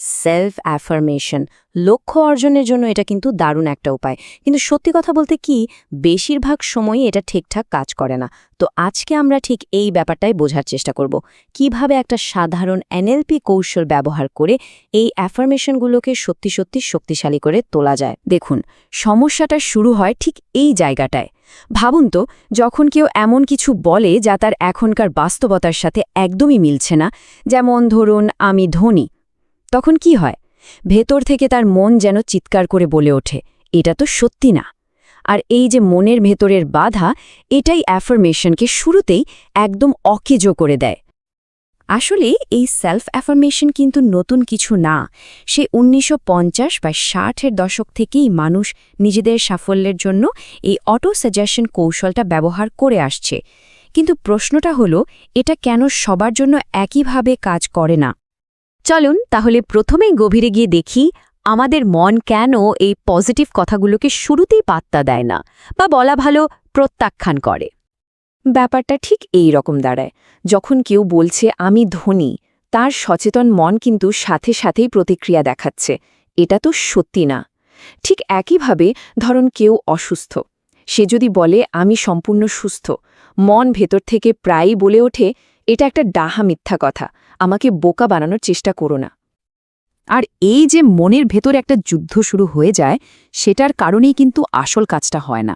Self affirmation লক্ষ্য অর্জনের জন্য এটা কিন্তু দারুণ একটা উপায়। কিন্তু সত্যি কথা বলতে কি, বেশিরভাগ সময়ই এটা ঠিকঠাক কাজ করে না। তো আজকে আমরা ঠিক এই ব্যাপারটাই বোঝার চেষ্টা করব। কীভাবে একটা সাধারণ এনএলপি কৌশল ব্যবহার করে এই অ্যাফার্মেশনগুলোকে সত্যি সত্যি শক্তিশালী করে তোলা যায়। দেখুন, সমস্যাটা শুরু হয় ঠিক এই জায়গাটায়। ভাবুন তো, যখন কেউ এমন কিছু বলে যা তার এখনকার বাস্তবতার সাথে একদমই মিলছে না, যেমন ধরুন, আমি ধনী। তখন কি হয়? ভেতর থেকে তার মন যেন চিৎকার করে বলে ওঠে, এটা তো সত্যি না। আর এই যে মনের ভেতরের বাধা, এটাই অ্যাফার্মেশনকে শুরুতেই একদম অকেজো করে দেয়। আসলে এই সেলফ অ্যাফার্মেশন কিন্তু নতুন কিছু না। সে উনিশশো পঞ্চাশ বা ষাটের দশক থেকেই মানুষ নিজেদের সাফল্যের জন্য এই অটো সাজেশন কৌশলটা ব্যবহার করে আসছে। কিন্তু প্রশ্নটা হলো, এটা কেন সবার জন্য একইভাবে কাজ করে না? চলুন তাহলে প্রথমেই গভীরে গিয়ে দেখি আমাদের মন কেন এই পজিটিভ কথাগুলোকে শুরুতেই পাত্তা দেয় না বা বলা ভালো প্রত্যাখ্যান করে। ব্যাপারটা ঠিক এই রকম দাঁড়ায়। যখন কেউ বলছে, আমি ধনী তার সচেতন মন কিন্তু সাথে সাথেই প্রতিক্রিয়া দেখাচ্ছে। এটা তো সত্যি না। ঠিক একইভাবে ধরুন কেউ অসুস্থ। সে যদি বলে, আমি সম্পূর্ণ সুস্থ মন ভেতর থেকে প্রায়ই বলে ওঠে এটা একটা ডাহা মিথ্যা কথা। আমাকে বোকা বানানোর চেষ্টা করো না। আর এই যে মনের ভেতর একটা যুদ্ধ শুরু হয়ে যায়, সেটার কারণেই কিন্তু আসল কাজটা হয় না।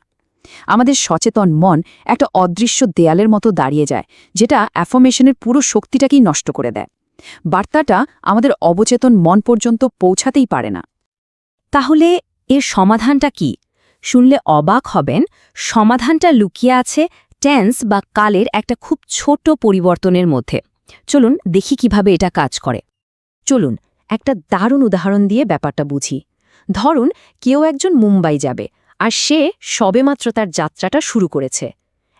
আমাদের সচেতন মন একটা অদৃশ্য দেয়ালের মতো দাঁড়িয়ে যায়, যেটা অ্যাফর্মেশনের পুরো শক্তিটাকেই নষ্ট করে দেয়। বার্তাটা আমাদের অবচেতন মন পর্যন্ত পৌঁছাতেই পারে না। তাহলে এর সমাধানটা কি? শুনলে অবাক হবেন, সমাধানটা লুকিয়ে আছে টেন্স বা কালের একটা খুব ছোট পরিবর্তনের মধ্যে। চলুন দেখি কীভাবে এটা কাজ করে। চলুন, একটা দারুণ উদাহরণ দিয়ে ব্যাপারটা বুঝি। ধরুন, কেউ একজন মুম্বাই যাবে, আর সে সবেমাত্র তার যাত্রাটা শুরু করেছে।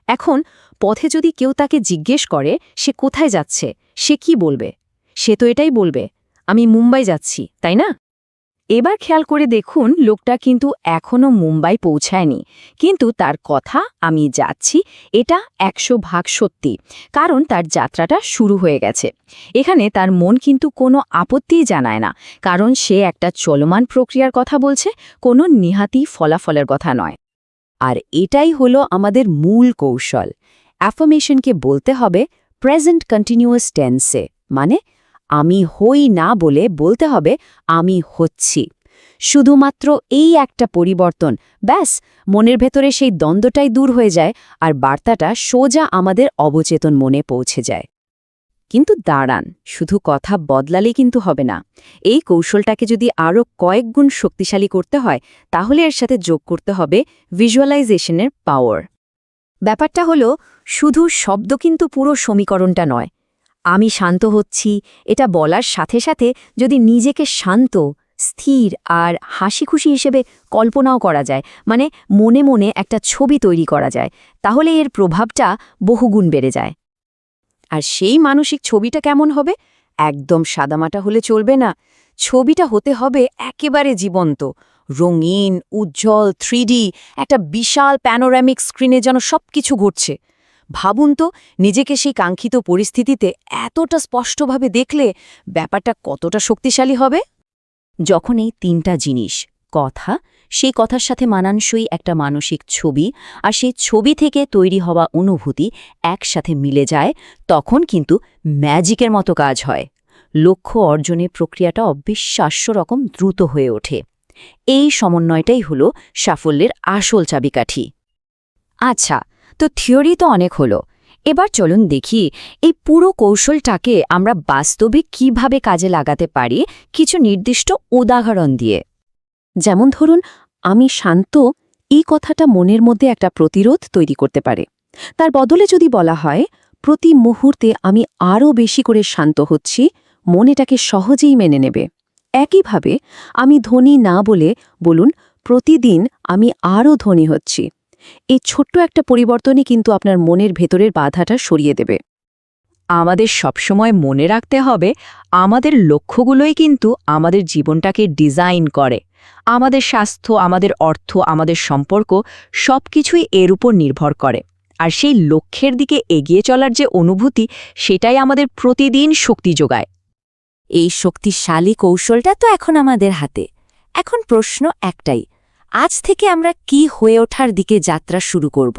এখন, পথে যদি কেউ তাকে জিজ্ঞেস করে, সে কোথায় যাচ্ছে, সে কি বলবে? সে তো এটাই বলবে, আমি মুম্বাই যাচ্ছি তাই না? এবার খেয়াল করে দেখুন, লোকটা কিন্তু এখনও মুম্বাই পৌঁছায়নি। কিন্তু তার কথা আমি যাচ্ছি, এটা একশো ভাগ সত্যি, কারণ তার যাত্রাটা শুরু হয়ে গেছে। এখানে তার মন কিন্তু কোনো আপত্তিই জানায় না, কারণ সে একটা চলমান প্রক্রিয়ার কথা বলছে, কোনো নিহাতি ফলাফলের কথা নয়। আর এটাই হলো আমাদের মূল কৌশল। অ্যাফার্মেশনকে বলতে হবে, প্রেজেন্ট কন্টিনিউয়াস টেন্সে মানে আমি হই না বলে বলতে হবে, আমি হচ্ছি। শুধুমাত্র এই একটা পরিবর্তন, ব্যাস, মনের ভেতরে সেই দ্বন্দ্বটাই দূর হয়ে যায় আর বার্তাটা সোজা আমাদের অবচেতন মনে পৌঁছে যায়। কিন্তু দাঁড়ান, শুধু কথা বদলালেই কিন্তু হবে না। এই কৌশলটাকে যদি আরও কয়েক গুণ শক্তিশালী করতে হয়, তাহলে এর সাথে যোগ করতে হবে ভিজুয়ালাইজেশনের পাওয়ার ব্যাপারটা হলো, শুধু শব্দ কিন্তু পুরো সমীকরণটা নয় আমি শান্ত হচ্ছি, এটা বলার সাথে সাথে যদি নিজেকে শান্ত, স্থির আর হাসি খুশি হিসেবে কল্পনাও করা যায় মানে মনে মনে একটা ছবি তৈরি করা যায়, তাহলে এর প্রভাবটা বহুগুণ বেড়ে যায়। আর সেই মানসিক ছবিটা কেমন হবে? একদম সাদামাটা হলে চলবে না। ছবিটা হতে হবে একেবারে জীবন্ত, রঙিন, উজ্জ্বল, থ্রিডি, একটা বিশাল প্যানোরামিক স্ক্রিনে যেন সব কিছু ঘটছে। ভাবুন তো, নিজেকে সেই কাঙ্ক্ষিত পরিস্থিতিতে এতটা স্পষ্টভাবে দেখলে ব্যাপারটা কতটা শক্তিশালী হবে? যখন এই তিনটা জিনিস, কথা, সেই কথার সাথে মানানসই একটা মানসিক ছবি আর সেই ছবি থেকে তৈরি হওয়া অনুভূতি একসাথে মিলে যায়, তখন কিন্তু ম্যাজিকের মতো কাজ হয়। লক্ষ্য অর্জনের প্রক্রিয়াটা অবিশ্বাস্য রকম দ্রুত হয়ে ওঠে। এই সমন্বয়টাই হল সাফল্যের আসল চাবিকাঠি। আচ্ছা তো থিওরি তো অনেক হলো। এবার চলুন দেখি এই পুরো কৌশলটাকে আমরা বাস্তবে কীভাবে কাজে লাগাতে পারি কিছু নির্দিষ্ট উদাহরণ দিয়ে। যেমন ধরুন, আমি শান্ত, এই কথাটা মনের মধ্যে একটা প্রতিরোধ তৈরি করতে পারে। তার বদলে যদি বলা হয়, প্রতি মুহূর্তে আমি আরও বেশি করে শান্ত হচ্ছি, মন এটাকে সহজেই মেনে নেবে। একইভাবে, আমি ধনী না বলে, বলুন, প্রতিদিন আমি আরও ধনী হচ্ছি। এই ছোট্ট একটা পরিবর্তনই কিন্তু আপনার মনের ভেতরের বাধাটা সরিয়ে দেবে। আমাদের সবসময় মনে রাখতে হবে, আমাদের লক্ষ্যগুলোই কিন্তু আমাদের জীবনটাকে ডিজাইন করে। আমাদের স্বাস্থ্য, আমাদের অর্থ, আমাদের সম্পর্ক সব কিছুই এর উপর নির্ভর করে। আর সেই লক্ষ্যের দিকে এগিয়ে চলার যে অনুভূতি, সেটাই আমাদের প্রতিদিন শক্তি যোগায়। এই শক্তিশালী কৌশলটা তো এখন আমাদের হাতে। এখন প্রশ্ন একটাই আজ থেকে আমরা কি হয়ে ওঠার দিকে যাত্রা শুরু করব?